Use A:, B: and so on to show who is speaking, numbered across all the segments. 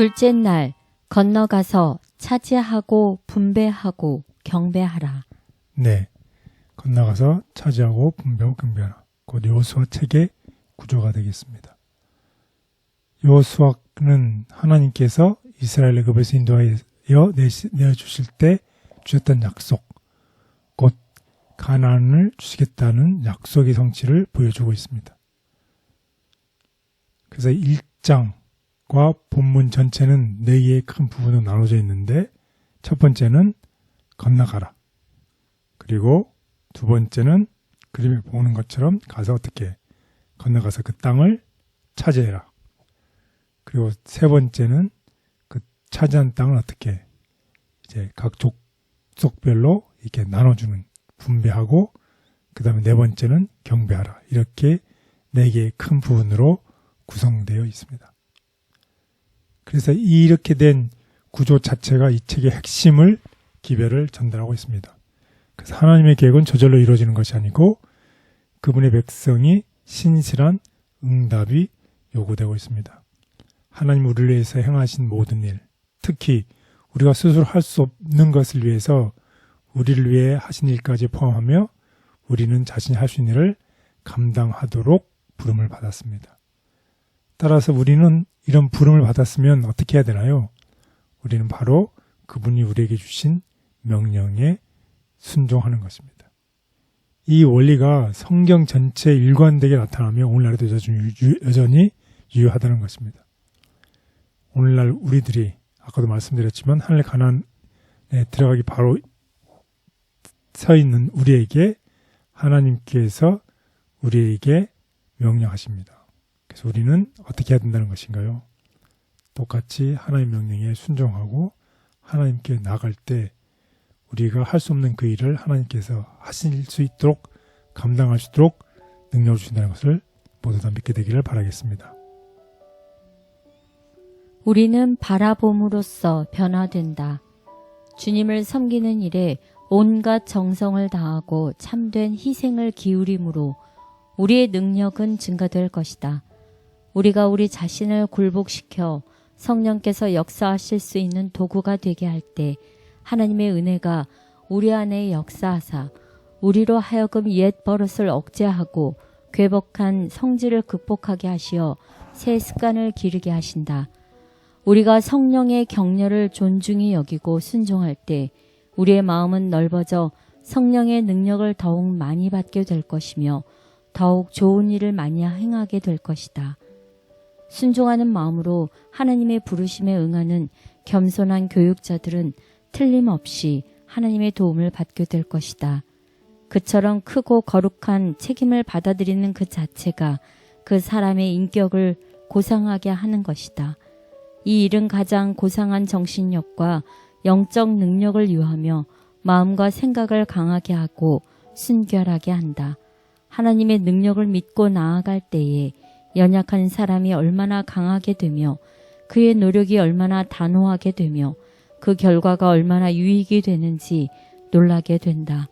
A: 둘째 날 건너가서 차지하고 분배하고 경배하라.
B: 네. 건너가서 차지하고 분배하고 경배하라. 곧 여호수아 책의 구조가 되겠습니다. 여호수아는 하나님께서 이스라엘 애굽에서 인도하여 내어주실 때 주셨던 약속, 곧 가나안을 주시겠다는 약속의 성취를 보여주고 있습니다. 그래서 1장 과 본문 전체는 네 개의 큰 부분으로 나눠져 있는데 첫 번째는 건너가라. 그리고 두 번째는 그림에 보는 것처럼 가서 어떻게 건너가서 그 땅을 차지해라. 그리고 세 번째는 그 차지한 땅을 어떻게 이제 각 족속별로 이렇게 나눠주는 분배하고 그 다음에 네 번째는 경배하라. 이렇게 네 개의 큰 부분으로 구성되어 있습니다. 그래서 이렇게 된 구조 자체가 이 책의 핵심을 기별을 전달하고 있습니다. 그래서 하나님의 계획은 저절로 이루어지는 것이 아니고 그분의 백성이 신실한 응답이 요구되고 있습니다. 하나님 우리를 위해서 행하신 모든 일, 특히 우리가 스스로 할 수 없는 것을 위해서 우리를 위해 하신 일까지 포함하며 우리는 자신이 할 수 있는 일을 감당하도록 부름을 받았습니다. 따라서 우리는 이런 부름을 받았으면 어떻게 해야 되나요? 우리는 바로 그분이 우리에게 주신 명령에 순종하는 것입니다. 이 원리가 성경 전체에 일관되게 나타나며 오늘날에도 여전히, 유효하다는 것입니다. 오늘날 우리들이 아까도 말씀드렸지만 하늘 가난에 들어가기 바로 서 있는 우리에게 하나님께서 우리에게 명령하십니다. 그래서 우리는 어떻게 해야 된다는 것인가요? 똑같이 하나님 명령에 순종하고 하나님께 나갈 때 우리가 할 수 없는 그 일을 하나님께서 하실 수 있도록 감당할 수 있도록 능력을 주신다는 것을 모두 다 믿게 되기를 바라겠습니다.
A: 우리는 바라봄으로써 변화된다. 주님을 섬기는 일에 온갖 정성을 다하고 참된 희생을 기울임으로 우리의 능력은 증가될 것이다. 우리가 우리 자신을 굴복시켜 성령께서 역사하실 수 있는 도구가 되게 할 때 하나님의 은혜가 우리 안에 역사하사 우리로 하여금 옛 버릇을 억제하고 괴복한 성질을 극복하게 하시어 새 습관을 기르게 하신다. 우리가 성령의 격려를 존중히 여기고 순종할 때 우리의 마음은 넓어져 성령의 능력을 더욱 많이 받게 될 것이며 더욱 좋은 일을 많이 행하게 될 것이다. 순종하는 마음으로 하나님의 부르심에 응하는 겸손한 교육자들은 틀림없이 하나님의 도움을 받게 될 것이다. 그처럼 크고 거룩한 책임을 받아들이는 그 자체가 그 사람의 인격을 고상하게 하는 것이다. 이 일은 가장 고상한 정신력과 영적 능력을 유하며 마음과 생각을 강하게 하고 순결하게 한다. 하나님의 능력을 믿고 나아갈 때에 연약한 사람이 얼마나 강하게 되며 그의 노력이 얼마나 단호하게 되며 그 결과가 얼마나 유익이 되는지 놀라게 된다.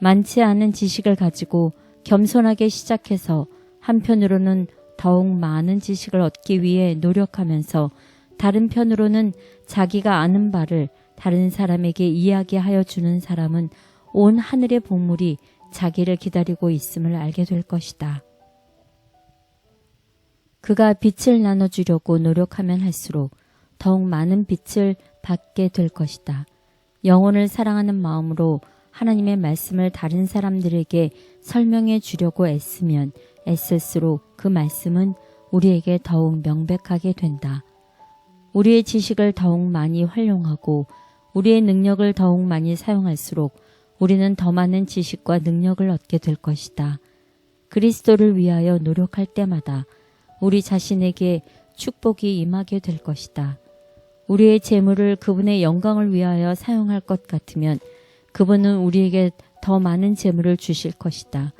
A: 많지 않은 지식을 가지고 겸손하게 시작해서 한편으로는 더욱 많은 지식을 얻기 위해 노력하면서 다른 편으로는 자기가 아는 바를 다른 사람에게 이야기하여 주는 사람은 온 하늘의 복물이 자기를 기다리고 있음을 알게 될 것이다. 그가 빛을 나눠주려고 노력하면 할수록 더욱 많은 빛을 받게 될 것이다. 영혼을 사랑하는 마음으로 하나님의 말씀을 다른 사람들에게 설명해 주려고 애쓰면 애쓸수록 그 말씀은 우리에게 더욱 명백하게 된다. 우리의 지식을 더욱 많이 활용하고 우리의 능력을 더욱 많이 사용할수록 우리는 더 많은 지식과 능력을 얻게 될 것이다. 그리스도를 위하여 노력할 때마다 우리 자신에게 축복이 임하게 될 것이다. 우리의 재물을 그분의 영광을 위하여 사용할 것 같으면 그분은 우리에게 더 많은 재물을 주실 것이다.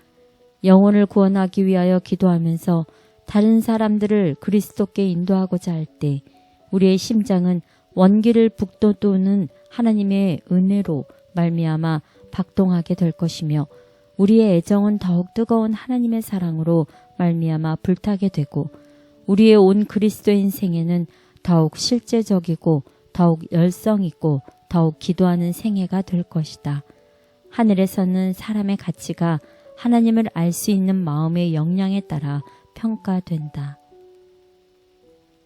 A: 영혼을 구원하기 위하여 기도하면서 다른 사람들을 그리스도께 인도하고자 할 때 우리의 심장은 원기를 북돋우는 하나님의 은혜로 말미암아 박동하게 될 것이며 우리의 애정은 더욱 뜨거운 하나님의 사랑으로 말미암아 불타게 되고 우리의 온 그리스도인 생애는 더욱 실제적이고 더욱 열성 있고 더욱 기도하는 생애가 될 것이다. 하늘에서는 사람의 가치가 하나님을 알 수 있는 마음의 역량에 따라 평가된다.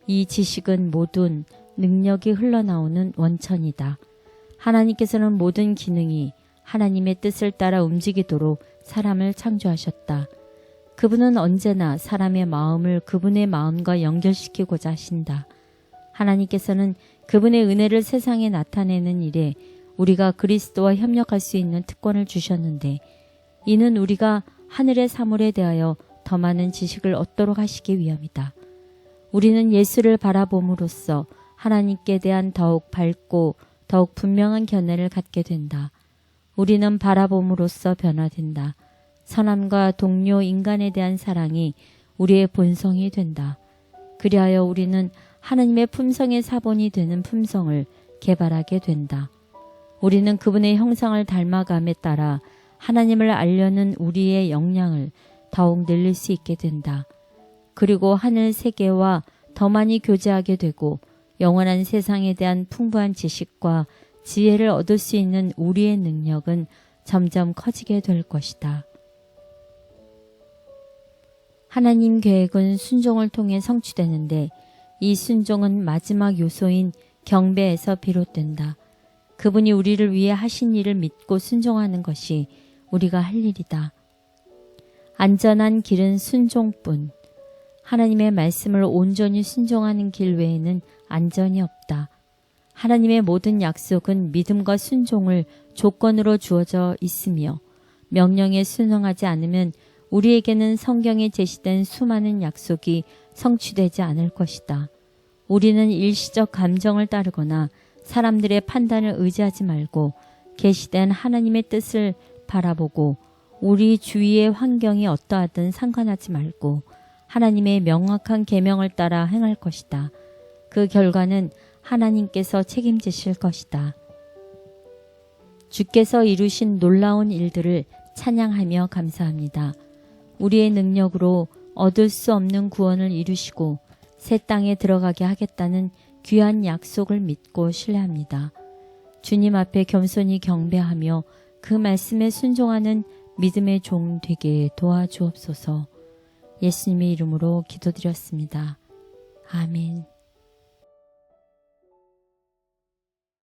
A: 이 지식은 모든 능력이 흘러나오는 원천이다. 하나님께서는 모든 기능이 하나님의 뜻을 따라 움직이도록 사람을 창조하셨다. 그분은 언제나 사람의 마음을 그분의 마음과 연결시키고자 하신다. 하나님께서는 그분의 은혜를 세상에 나타내는 일에 우리가 그리스도와 협력할 수 있는 특권을 주셨는데 이는 우리가 하늘의 사물에 대하여 더 많은 지식을 얻도록 하시기 위함이다. 우리는 예수를 바라봄으로써 하나님께 대한 더욱 밝고 더욱 분명한 견해를 갖게 된다. 우리는 바라봄으로써 변화된다. 선함과 동료 인간에 대한 사랑이 우리의 본성이 된다. 그리하여 우리는 하나님의 품성의 사본이 되는 품성을 개발하게 된다. 우리는 그분의 형상을 닮아감에 따라 하나님을 알려는 우리의 역량을 더욱 늘릴 수 있게 된다. 그리고 하늘 세계와 더 많이 교제하게 되고 영원한 세상에 대한 풍부한 지식과 지혜를 얻을 수 있는 우리의 능력은 점점 커지게 될 것이다. 하나님 계획은 순종을 통해 성취되는데 이 순종은 마지막 요소인 경배에서 비롯된다. 그분이 우리를 위해 하신 일을 믿고 순종하는 것이 우리가 할 일이다. 안전한 길은 순종뿐. 하나님의 말씀을 온전히 순종하는 길 외에는 안전이 없다. 하나님의 모든 약속은 믿음과 순종을 조건으로 주어져 있으며 명령에 순응하지 않으면 우리에게는 성경에 제시된 수많은 약속이 성취되지 않을 것이다. 우리는 일시적 감정을 따르거나 사람들의 판단을 의지하지 말고 계시된 하나님의 뜻을 바라보고 우리 주위의 환경이 어떠하든 상관하지 말고 하나님의 명확한 계명을 따라 행할 것이다. 그 결과는 하나님께서 책임지실 것이다. 주께서 이루신 놀라운 일들을 찬양하며 감사합니다. 우리의 능력으로 얻을 수 없는 구원을 이루시고 새 땅에 들어가게 하겠다는 귀한 약속을 믿고 신뢰합니다. 주님 앞에 겸손히 경배하며 그 말씀에 순종하는 믿음의 종 되게 도와주옵소서 예수님의 이름으로 기도드렸습니다. 아멘.